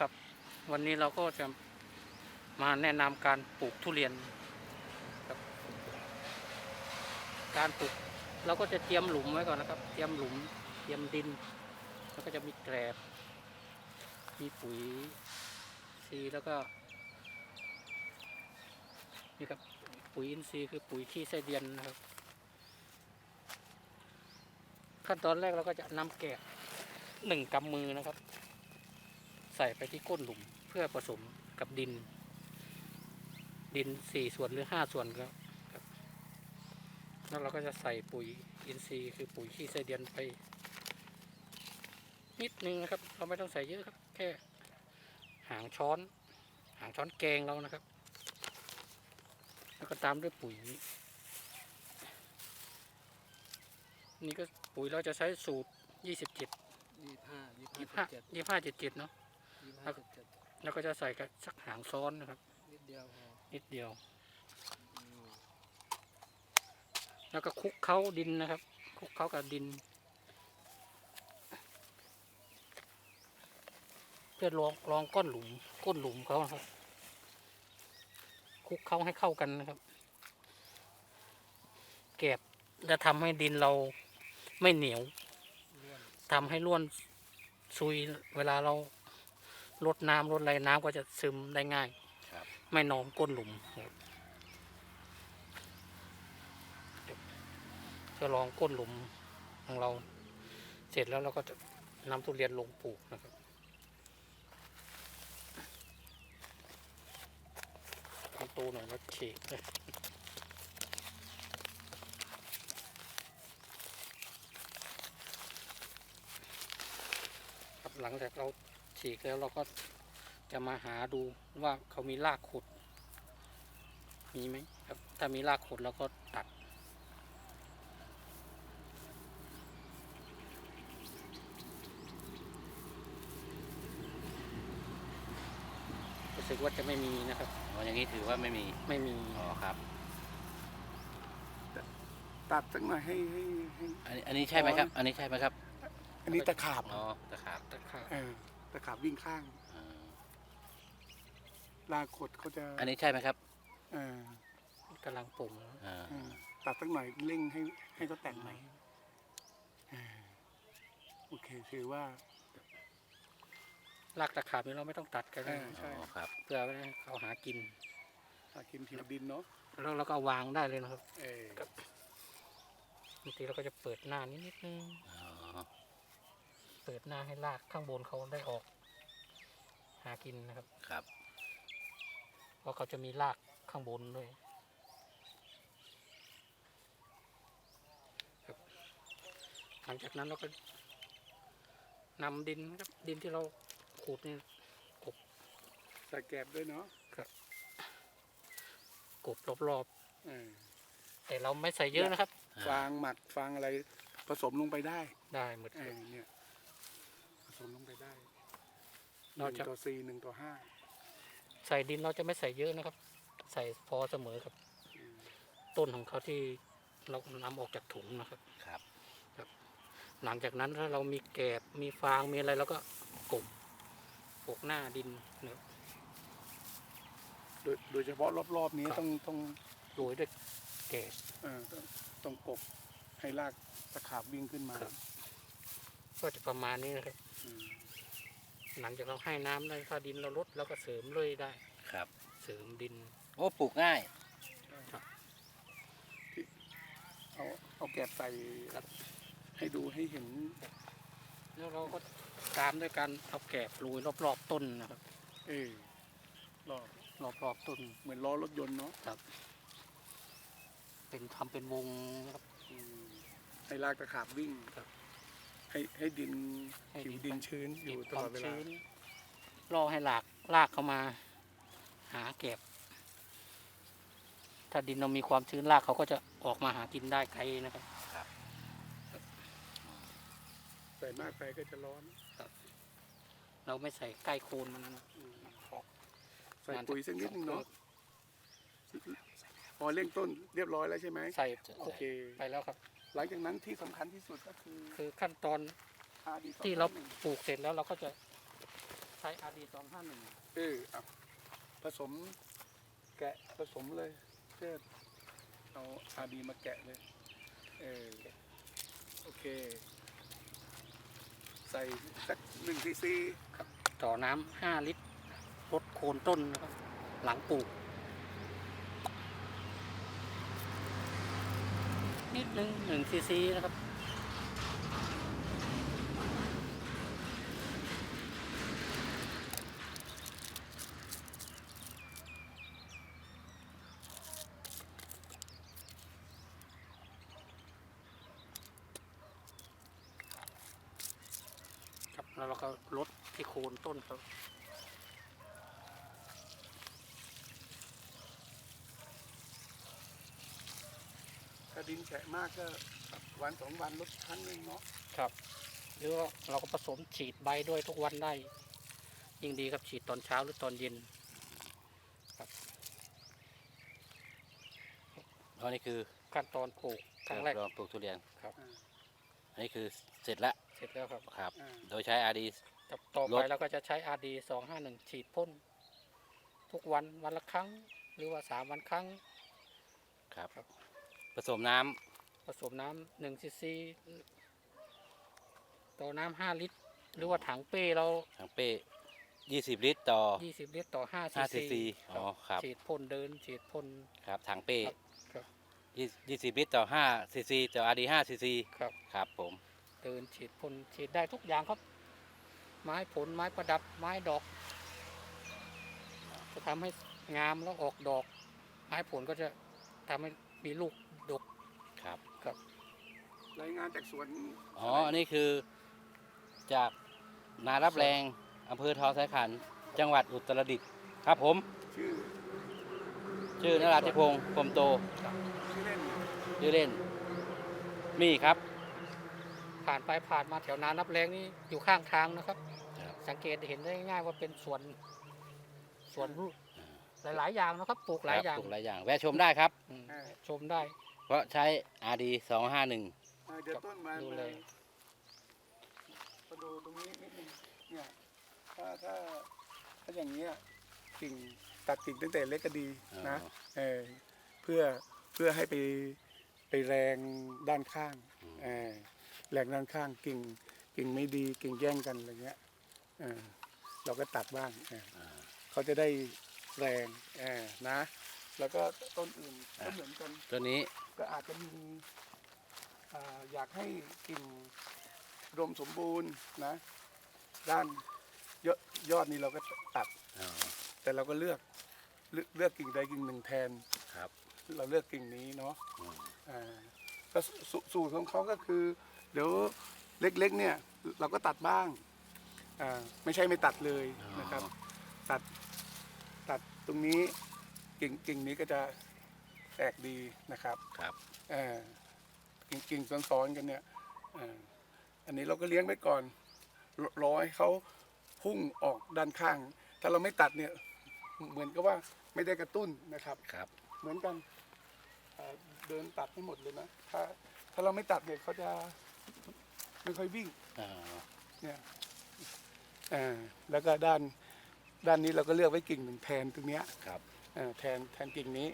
ครับ วันนี้เราก็จะมาแนะนำการปลูกทุเรียนครับการปลูกเราก็จะเตรียมหลุมไว้ก่อนนะครับ เตรียมหลุม เตรียมดิน แล้วก็จะมีแกลบ มีปุ๋ยซีแล้วก็นี่ครับปุ๋ยอินทรีย์คือปุ๋ยขี้ไส้เดือนนะครับ ขั้นตอนแรกเราก็จะนำแกะหนึ่งกำมือนะครับ ส่ไปที่ก้นหลุมเพื่อผสมกับดิน ดินสี่ส่วนหรือห้าส่วนก็ครับแล้วเราก็จะใส่ปุ๋ยอินทรีย์คือปุ๋ยขี้ไส้เดือนไป นิดนึงนะครับ เราไม่ต้องใส่เยอะครับ แค่หางช้อน หางช้อนแกงเรานะครับ แล้วก็ตามด้วยปุ๋ยนี่ก็ปุ๋ยเราจะใช้สูตร27ยี่สิบห้ายี่สิบ25ห้าเจ็ด25 77เนาะ ยี่สิบห้าเจ็ดเจ็ดแล้วก็จะใส่กับสักหางซ้อนนะครับ นิดเดียวพอนิดเดียวอืมแล้วก็คลุกเข้าดินนะครับคลุกเข้ากับดิน เพื่อรองรองก้อนหลุมก้นหลุมเขานะครับคลุกเข้าให้เข้ากันนะครับแกบจะทำให้ดินเราไม่เหนียวล้วนทำให้ร่วนซุยเวลาเรา ลดน้ำลดอะไรน้ำก็จะซึมได้ง่าย ครับ ไม่หนอมก้นหลุมครับจะลองก้นหลุมของเรา เสร็จแล้วเราก็จะนำทุเรียนลงปลูกนะครับทำตูหน่อยแล้วเฉีกเลยครับหลังจากเรา ฉีกแล้วเราก็จะมาหาดูว่าเขามีรากขุด มีไหมครับ ถ้ามีรากขุดเราก็ตัด รู้สึกว่าจะไม่มีนะครับ อ๋ออย่างนี้ถือว่าไม่มี ไม่มี อ๋อครับ ตัดสักหน่อยให้ให้ให้อันนี้อันนี้ใช่ไหมครับ อันนี้ใช่ไหมครับ อันนี้ตะขาบอ๋อตะขาบตัดขาดเออ ตะขาบวิ่งข้างอ่าลากขดเขาจะอันนี้ใช่ไหมครับเออกำลังปลูกนะอ่าเออตัดสักหน่อยเร่งให้ให้เขาแตกใหม่เออโอเคถือว่า รากตะขาบนี่เราไม่ต้องตัดก็ได้เออใช่ อ๋อครับเพื่อให้เขาหากิน หากินผิวดินเนาะแล้วเราก็เอาวางได้เลยนะครับเออบางทีเราก็จะเปิดหน้านิดนิดนึงอ๋อ เปิดหน้าให้รากข้างบนเขาได้ออก หากินนะครับ ครับ เพราะเขาจะมีรากข้างบนด้วยครับ หลังจากนั้นเราก็นำดินนะครับดินที่เราขูดนี่ใส่แกบด้วยเนาะกบรอบเออๆแต่เราไม่ใส่เยอะนะครับ ฟางหมักฟางอะไรผสมลงไปได้ได้หมดเออเนี่ยผส มลงไปได้หนอกนึ่งจากต่อสี่หนึ่งต่อห้าใส่ดินเราจะไม่ใส่เยอะนะครับ ใส่พอเสมอกับ อืมต้นของเขาที่เรานำออกจากถุงนะครับ ครับ หลังจากนั้นถ้าเรามีแกบมีฟางมีอะไรเราก็กบปกหน้าดินนะครับโดยโดยเฉพาะรอบๆนี้ครับต้องต้องโรยด้วยแกบ เอ่อต้องต้องกบให้รากตะขาบวิ่งขึ้นมา ครับ ก็จะประมาณนี้นะครับอืม หลังจากเราให้น้ำได้ถ้าดินเราลดเราก็เสริมเลยได้ ครับ เสริมดิน โอ้ปลูกง่าย เอาเอาแกบใส่ครับให้ดูให้เห็น แล้วเราก็ตามด้วยการเอาแกบโรยรอบๆต้นนะครับ เออรอบรอบๆต้น เหมือนล้อรถยนต์เนาะเป็นทำเป็นวงนะครับอืมให้รากตะขาบวิ่งครับ ให้ให้ดินให้ผิวดินดินชื้นอยู่ตควาลอมดเวลา ชื้นรอให้หลากลากเข้ามา หาแกบถ้าดินเรามีความชื้นรากเขาก็จะออกมาหากินได้ไกลนะครับ ใส่มากไปก็จะร้อน เราไม่ใส่ใกล้โคนมันนะอืมใส่ปุ๋ยสักนิดนึงเนาะพอเร่งต้นเรียบร้อยแล้วใช่ไหมใส่โอเค ไปแล้วครับ หลังจากนั้นที่สำคัญที่สุดก็คือ คือขั้นตอนอาดีที่เราปลูกเสร็จแล้วเราก็จะใช้อาดีสองห้าหนึ่งเออเอาผสมแกะผสมเลยเพื่อเอาอาดีมาแกะเลย เออโอเค ใส่สักหนึ่งซีซี ต่อน้ำห้าลิตรลดโคนต้นนะครับหลังปลูก นิดนึงหนึ่งซีซีนะครับ ครับแล้วเราก็ลดที่โคนต้นครับ ถ้าดินแฉะมากก็วันสองวันลดครั้งหนึ่งเนาะครับหรือว่าเราก็ผสมฉีดใบด้วยทุกวันได้ ยิ่งดีครับฉีดตอนเช้าหรือตอนเย็นเพราะนี่คือขั้นตอนปลูกครั้งแรกลองปลูกทุเรียน ครับอันนี้คือเสร็จแล้วเสร็จแล้วครับครับ อ่าโดยใช้อาดีต่อต่อลไปด เราก็จะใช้ RD สองห้าหนึ่งฉีดพ่นทุกวันวันละครั้ง หรือว่าสามวันครั้ง ครับ ครับผ สมน้ำผสมน้ำหนึ่งซีซีต่อน้ำห้าลิตร หรือว่าถังเป้เรา ถังเป้ยี่สิบลิตรต่อยี่สิบลิตรต่อห้าห้าซีซีซีอ๋อครับ ฉีดพ่นเดินฉีดพ่น ครับถังเป้ครับครับยี่ยี่สิบลิตรต่อห้าซีซีต่ออาดีห้าซีซีครับ ครับผมเดินฉีดพ่นฉีดได้ทุกอย่างครับ ไม้ผลไม้ประดับไม้ดอก จะทำให้งามแล้วออกดอก ไม้ผลก็จะทำให้มีลูกดกครับครับ รายงานจากสวนอ๋อ อันนี้คือจากนารับแรงอำเภอทอสายขัน จังหวัดอุตรดิตถ์ครับผม ชื่อชื่อนราธิพงศ์พรมโต ชื่อเล่นชื่อเล่น มี่ครับ ผ่านไปผ่านมาแถวนานับแรงนี่อยู่ข้างทางนะครับสังเกตเห็นได้ง่ายว่าเป็นสวนสวนหลาย ๆ อย่างนะครับ ปลูกหลายอย่างปลูกหลายอย่าง แวะชมได้ครับชมได้ เพราะใช้หนึ่ง เดี๋ยวต้นมาดูเลยมาดูตรงนี้นิดนึงเนี่ย ถ้าถ้าถ้าอย่างเงี้ยกิ่งตัดกิ่งตั้งแต่เล็กก็ดีนะเออเพื่อเพื่อให้ไปไปแรงด้านข้างเออแรงด้านข้างกิ่งกิ่งไม่ดีกิ่งแย่งกันอะไรเงี้ยเออเราก็ตัดบ้างเออเขาจะได้แรงเออนะ แล้วก็ต้นอื่นก็เหมือนกัน ตัวนี้ก็อาจจะมี อ่าอยากให้กิ่งรวมสมบูรณ์นะ ด้านยอดยอดนี้เราก็ตัด อ๋อแต่เราก็เลือกเลือกเลือกกิ่งใดกิ่งหนึ่งแทน ครับ เราเลือกกิ่งนี้เนาะอืม อ่าก็สสสูตรของเขาก็คือ เดี๋ยวเล็กๆเนี่ยเราก็ตัดบ้างอ่าไม่ใช่ไม่ตัดเลยนะครับตัดตัดตรงนี้กิ่งกิ่งนี้ก็จะแตกดีนะครับครับ เอ่อ กิ่งกิ่งซ้อนๆกันเนี่ยอันนี้เราก็เลี้ยงไว้ก่อนรอให้เขาพุ่งออกด้านข้าง ถ้าเราไม่ตัดเนี่ยเหมือนกับว่าไม่ได้กระตุ้นนะครับครับ เหมือนกันเดินตัดให้หมดเลยนะถ้าถ้าเราไม่ตัดเนี่ยเขาจะไม่ค่อยวิ่งเนี่ยแล้วก็ด้านด้านนี้เราก็เลือกไว้กิ่งหนึ่งแทนตรงเนี้ยครับแทนแทนกิ่งนี้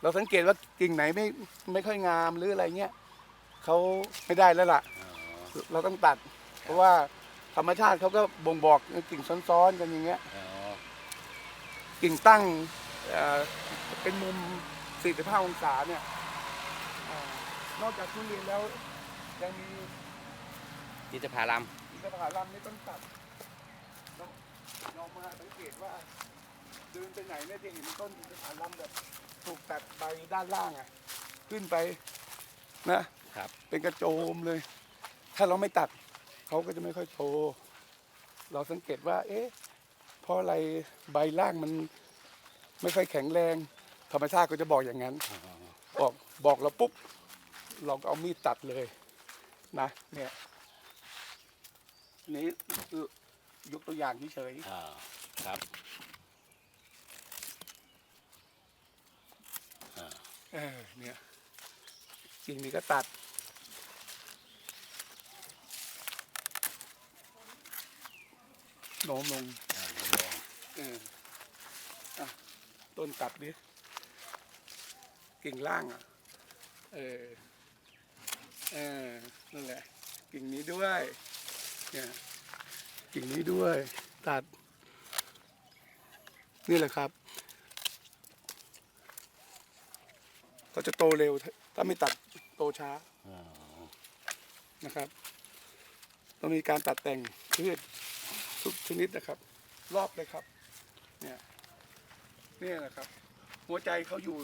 เอ่อเราสังเกตว่ากิ่งไหนไม่ไม่ค่อยงามหรืออะไรเงี้ยเขาไม่ได้แล้วล่ะอ๋อเราต้องตัด เพราะว่าธรรมชาติเขาก็บ่งบอกกิ่งซ้อนๆกันอย่างเงี้ยอ๋อกิ่งตั้งเอ่อเป็นมุม 45 องศาเนี่ยเอ่อนอกจากทุเรียนแล้วยังมีอินทผลัมอินทผลัมนี่ต้องตัดเราเรามาสังเกตว่าเดินไปไหนเนี่ยจะเห็นต้นอินทผลัมแบบ ถูกตัดใบด้านล่างอะ ขึ้นไปนะครับเป็นกระโจมเลย ถ้าเราไม่ตัดเขาก็จะไม่ค่อยโตเราสังเกตว่า เอ๊ะเพราะอะไรใบล่างมันไม่ค่อยแข็งแรง ธรรมชาติก็จะบอกอย่างนั้นอ๋อบอกบอกเราปุ๊บ เราก็เอามีดตัดเลยนะเนี่ยอันนี้ยกตัวอย่างเฉยอ่าครับอ่า ๆ เออเนี่ยกิ่งนี้ก็ตัด โน้มลงเอออะต้นตัดดิกิ่งล่างอะ เออ เออ นั่นแหละ กิ่งนี้ด้วย เนี่ย กิ่งนี้ด้วย ตัด นี่แหละครับ ก็จะโตเร็ว ถ้าไม่ตัดโตช้านะครับต้องมีการตัดแต่งพืชทุกชนิดนะครับ รอบเลยครับ เนี่ยเนี่ยนะครับ หัวใจเขาอยู่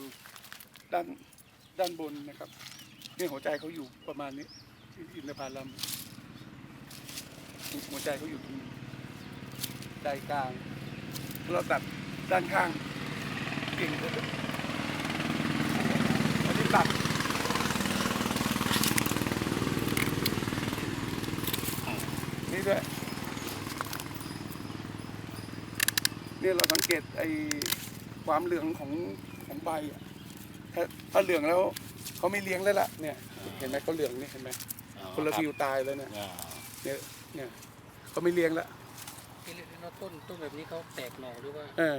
ด้านด้านบนนะครับนี่หัวใจเขาอยู่ประมาณนี้อินทผลัมหัวใจเขาอยู่ตรงใจกลางเราตัดด้านข้างกิ่งเขา ตัดนี่ด้วย นี่เราสังเกตไอ้ความเหลืองของของใบอะถ้าถ้าเหลืองแล้วเขาไม่เลี้ยงแล้วล่ะเนี่ย เห็นไหมเขาเหลืองนี่เห็นไหมอ๋อคนละรับฟิวตายแล้วเนี่ยอ่าเนี่ยเนี่ยเขาไม่เลี้ยงแล้วที่เรียกว่าต้นต้นแบบนี้เขาแตกหน่อหรือว่าเออ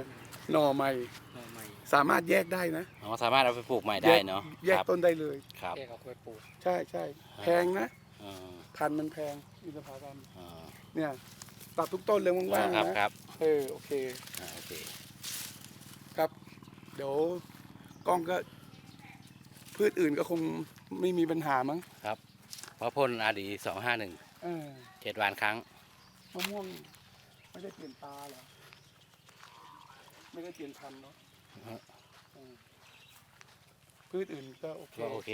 หน่อใหม่ หน่อใหม่สามารถแยกได้นะอ๋อสามารถเอาไปปลูกใหม่ได้เนาะแยกครับต้นได้เลย ครับแยกออกไปปลูกใช่ใช่แพงนะอ่าพันธุ์มันแพงอินทผลัมอ่าเนี่ยตัดทุกต้นเลยว่างๆครับนะครับ เออโอเคอ่าโอเค ครับ เดี๋ยวกล้องก็ พืชอื่นก็คงไม่มีปัญหามั้งเพราะพ่นอาดีสองห้าหนึ่งเออเจ็ดวันครั้งมะม่วงไม่ได้เปลี่ยนตาเหรอ ไม่ได้เปลี่ยนพันธุ์เนาะฮะเออพืชอื่นก็โอเคก็โอเค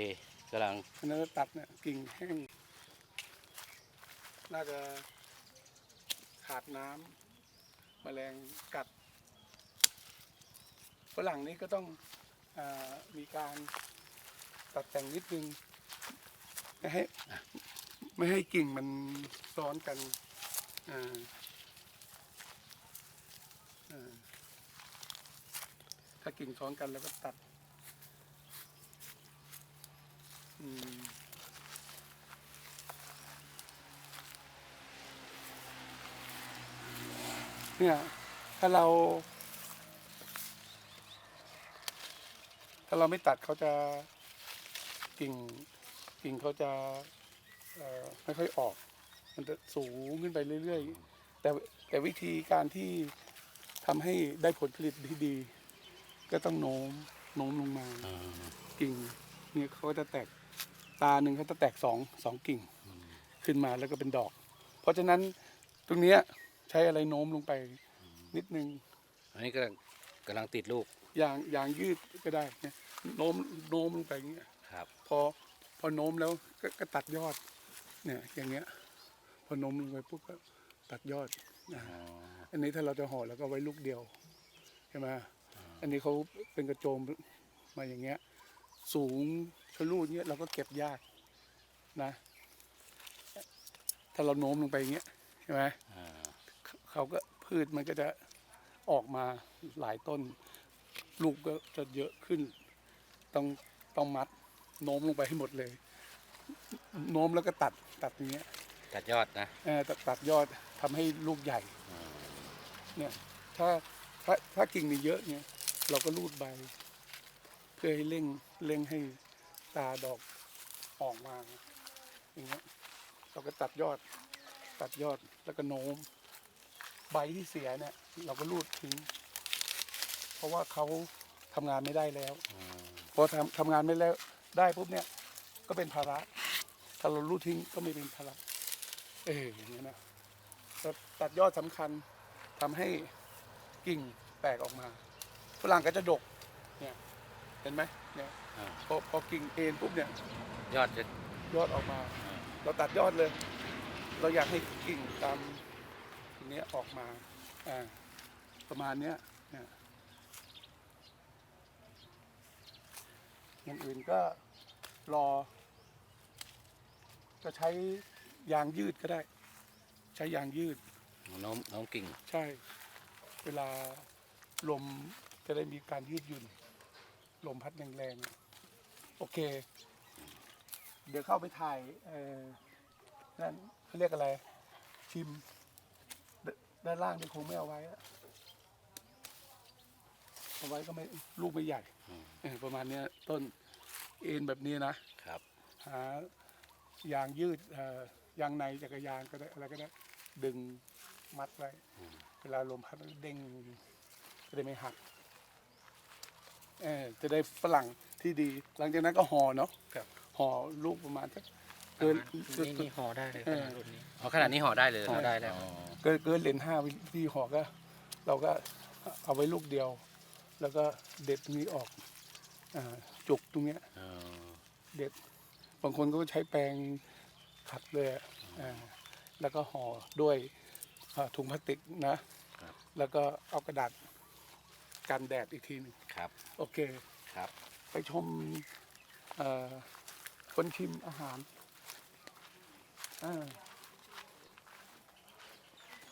กำลังอันนั้นตัดเนี่ยกิ่งแห้ง น่าจะขาดน้ำแมลงกัดฝรั่งนี้ก็ต้องอามีการตัดแต่งนิดนึงไม่ให้ไม่ให้กิ่งมันซ้อนกันอ่าอ่า ถ้ากิ่งซ้อนกันแล้วก็ตัดอืมเนี่ยถ้าเรา ถ้าเราไม่ตัดเขาจะกิ่งกิ่งเขาจะไม่ค่อยออก มันจะสูงขึ้นไปเรื่อย ๆ แต่แต่วิธีการที่ทำให้ได้ผลผลิตที่ดี ก็ต้องโน้มโน้มลงมาอ่ากิ่งเนี่ยเขาก็จะแตกตาหนึ่งเขาจะแตกสองสองกิ่งขึ้นมาแล้วก็เป็นดอก เพราะฉะนั้นตรงเนี้ยใช้อะไรโน้มลงไปนิดนึง อันนี้กำลังกำลังติดลูกยางยางยืดก็ได้เนี่ยโน้มโน้มลงไปอย่างเงี้ยครับพอพอโน้มแล้วก็ก็ตัดยอดเนี่ยอย่างเงี้ยพอโน้มลงไปปุ๊บก็ตัดยอดนะอ๋ออันนี้ถ้าเราจะห่อแล้วก็ไว้ลูกเดียวใช่ไหม อันนี้เขาเป็นกระโจมมาอย่างเงี้ย สูงชะลูดเงี้ยเราก็เก็บยากนะ ถ้าเราโน้มลงไปอย่างเงี้ยใช่ไหมอ่าเขาก็พืชมันก็จะออกมาหลายต้น ลูกก็จะเยอะขึ้น ต้องต้องมัดโน้มลงไปให้หมดเลย โน้มแล้วก็ตัดตัดอย่างเงี้ย ตัดยอดนะเออตัดตัดยอดทำให้ลูกใหญ่อ่าเนี่ยถ้าถ้าถ้ากิ่งมีเยอะเนี่ย เราก็รูดใบ เพื่อให้เร่งเร่งให้ตาดอกออกมาอย่างเงี้ยเราก็ตัดยอด ตัดยอดแล้วก็โน้ม ใบที่เสียเนี่ย เราก็รูดทิ้ง เพราะว่าเขาทำงานไม่ได้แล้วอพอทำทำงานไม่แล้วได้ปุ๊บเนี่ย ก็เป็นภาระ ถ้าเรารูดทิ้งก็ไม่เป็นภาระ เอออย่างนี้ยนะตัดตัดยอดสำคัญทำให้กิ่งแตกออกมา ฝรั่งก็จะดกเนี่ยเห็นไหมเนี่ยอ่าพอพอกิ่งเอ็นปุ๊บเนี่ยยอดจะยอดออกมาอ่าเราตัดยอดเลย เราอยากให้กิ่งตามเนี้ยออกมาอ่าประมาณเนี้ยเนี่ยอย่างอื่นก็รอ จะใช้ยางยืดก็ได้ ใช้ยางยืด โน้มโน้มกิ่ง ใช่ เวลาลม จะได้มีการยืดหยุ่นลมพัดแรงๆโอเค เดี๋ยวเข้าไปถ่ายเออนั่นเขาเรียกอะไร ชิมเดด้านล่างนี่คงไม่เอาไว้อะเอาไว้ก็ไม่ลูกไม่ใหญ่อืมเออประมาณเนี้ยต้นเอ็นแบบนี้นะครับ หายางยืดเอ่อยางในจักรยานก็ได้อะไรก็ได้ ดึงมัดไว้อืมเวลาลมพัดเด้งจะได้ไม่หัก เออจะได้ฝรั่งที่ดี หลังจากนั้นก็ห่อเนาะครับ ห่อลูกประมาณสักเกิน นี่นี่ห่อได้เลยขนาดรุ่นนี้ อ๋อขนาดนี้ห่อได้เลยห่อได้แล้ว อ๋อเกินเกินเลนห้าวิธีห่อก็ เราก็เอาไว้ลูกเดียว แล้วก็เด็ดตรงนี้ออกอาจุกตรงเนี้ย อ๋อ เด็ด บางคนก็ใช้แปรงขัดเลยอะอ่าแล้วก็ห่อด้วยอ่าถุงพลาสติกนะ ครับ แล้วก็เอากระดาษ กันแดดอีกทีหนึงครับโอเค ครับ ไปชมเอ่อคนชิมอาหารอ่า